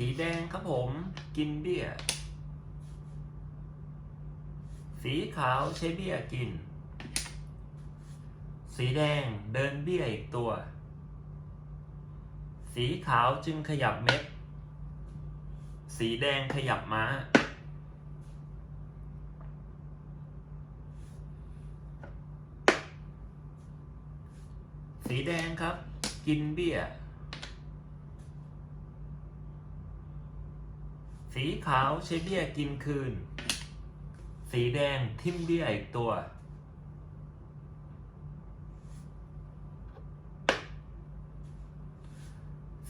สีแดงครับผมกินเบี้ย สีขาวใช้เบี้ยกิน สีแดงเดินเบี้ยอีกตัว สีขาวจึงขยับเม็ด สีแดงขยับม้า สีแดงครับ กินเบี้ย สีขาวใช้เบี้ยกินคืน สีแดงทิ่มเบี้ยอีกตัว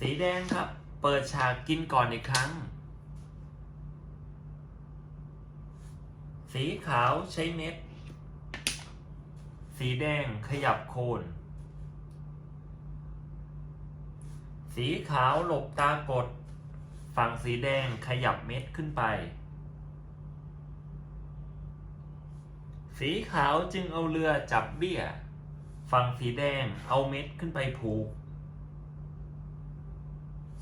สีแดงครับ เปิดฉากกินก่อนอีกครั้ง สีขาวใช้เม็ด สีแดงขยับโคน สีขาวหลบตากด ฝั่งสีแดงขยับเม็ดขึ้นไป สีขาวจึงเอาเรือจับเบี้ย ฝั่งสีแดงเอาเม็ดขึ้นไปผูก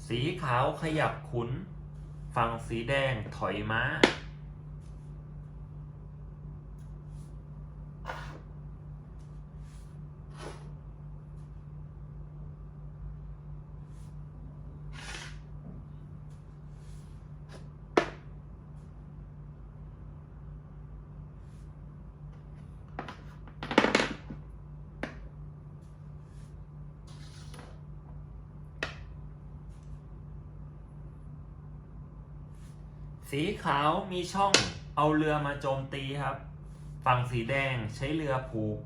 สีขาวขยับขุน ฝั่งสีแดงถอยม้า สีขาวมีช่องเอาเรือมาโจมตีครับ ฝั่งสีแดงใช้เรือผูก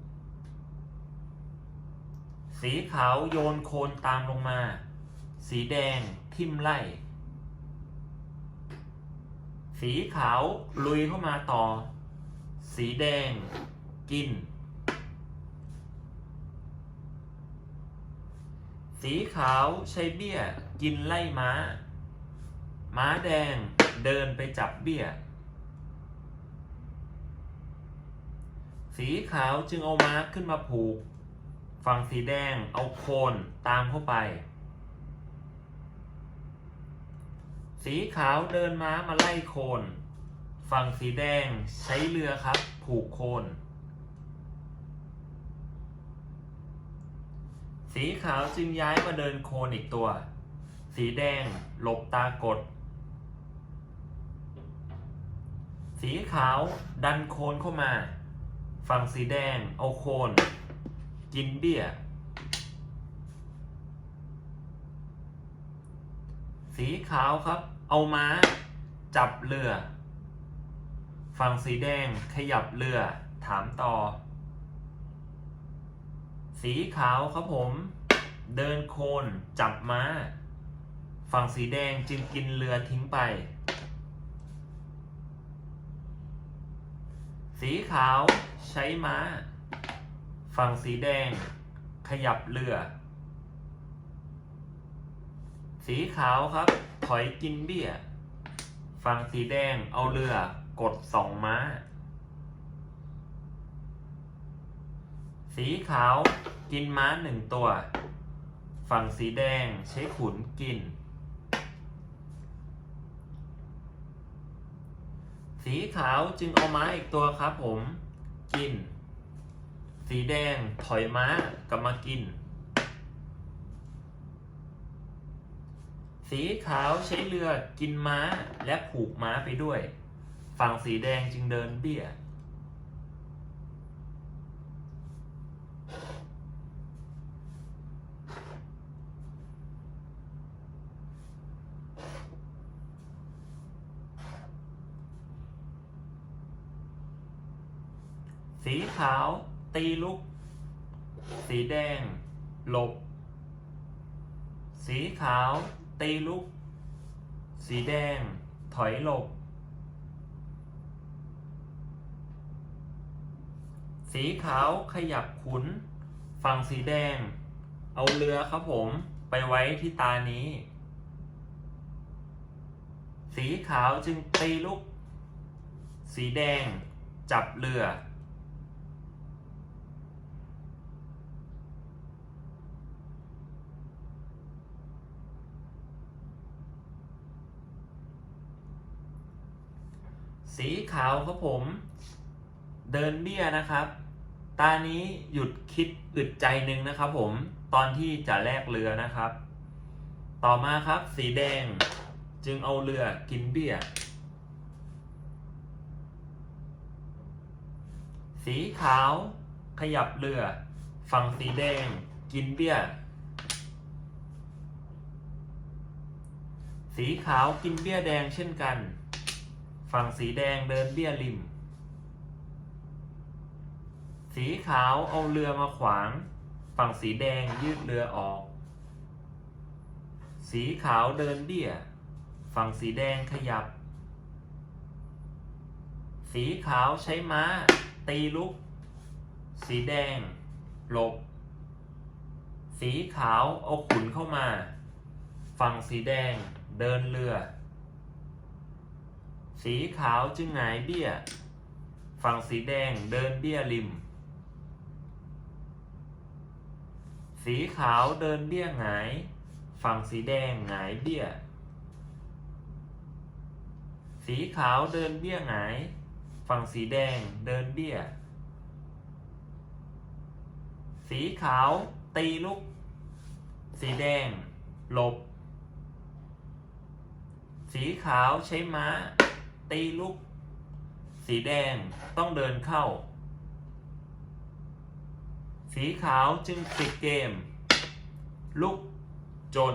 สีขาวโยนโคนตามลงมา สีแดงทิ่มไล่ สีขาวลุยเข้ามาต่อ สีแดงกิน สีขาวใช้เบี้ยกินไล่ม้า ม้าแดง เดินไปจับเบี้ย สีขาวจึงเอาม้าขึ้นมาผูก ฝั่งสีแดงเอาโคนตามเข้าไป สีขาวเดินม้ามาไล่โคน ฝั่งสีแดงใช้เรือครับ ผูกโคน สีขาวจึงย้ายมาเดินโคนอีกตัว สีแดงหลบตากด สีขาวดันโคนเข้ามา ฝั่งสีแดงเอาโคน กินเบี้ย สีขาวครับ เอาม้า จับเรือ ฝั่งสีแดงขยับเรือ ถามต่อ สีขาวครับผม เดินโคนจับม้า ฝั่งสีแดงจึงกินเรือทิ้งไป สีขาวใช้ม้า ฝั่งสีแดง ขยับเรือ สีขาวครับ ถอยกินเบี้ย ฝั่งสีแดงเอาเรือกดสองม้า สีขาวกินม้าหนึ่งตัว ฝั่งสีแดงใช้ขุนกิน สีขาวจึงเอาม้าอีกตัวครับผม กิน สีแดงถอยม้ากลับมากิน สีขาวใช้เรือกินม้าและผูกม้าไปด้วย ฝั่งสีแดงจึงเดินเบี้ย สีขาว ตีลุก สีแดง หลบ สีขาว ตีลุก สีแดง ถอยหลบ สีขาวขยับขุน ฝั่งสีแดง เอาเรือครับผมไปไว้ที่ตานี้ สีขาวจึงตีลุก สีแดง จับเรือ สีขาวครับผม เดินเบี้ยนะครับ ตานี้หยุดคิดอึดใจหนึ่งนะครับผม ตอนที่จะแลกเรือนะครับ ต่อมาครับสีแดงจึงเอาเรือกินเบี้ย สีขาวขยับเรือ ฝั่งสีแดงกินเบี้ย สีขาวกินเบี้ยแดงเช่นกัน ฝั่งสีแดงเดินเบี้ยริม สีขาวเอาเรือมาขวาง ฝั่งสีแดงยืดเรือออก สีขาวเดินเบี้ย ฝั่งสีแดงขยับ สีขาวใช้ม้า ตีลุก สีแดง หลบ สีขาวเอาขุนเข้ามา ฝั่งสีแดงเดินเรือ สีขาวจึงหงายเบี้ย ฝั่งสีแดงเดินเบี้ยริม สีขาวเดินเบี้ยหงาย ฝั่งสีแดงหงายเบี้ย สีขาวเดินเบี้ยหงาย ฝั่งสีแดงเดินเบี้ย สีขาวตีลุก สีแดงหลบ สีขาวใช้ม้า ตีลุก สีแดงต้องเดินเข้า สีขาวจึงปิดเกม ลุกจน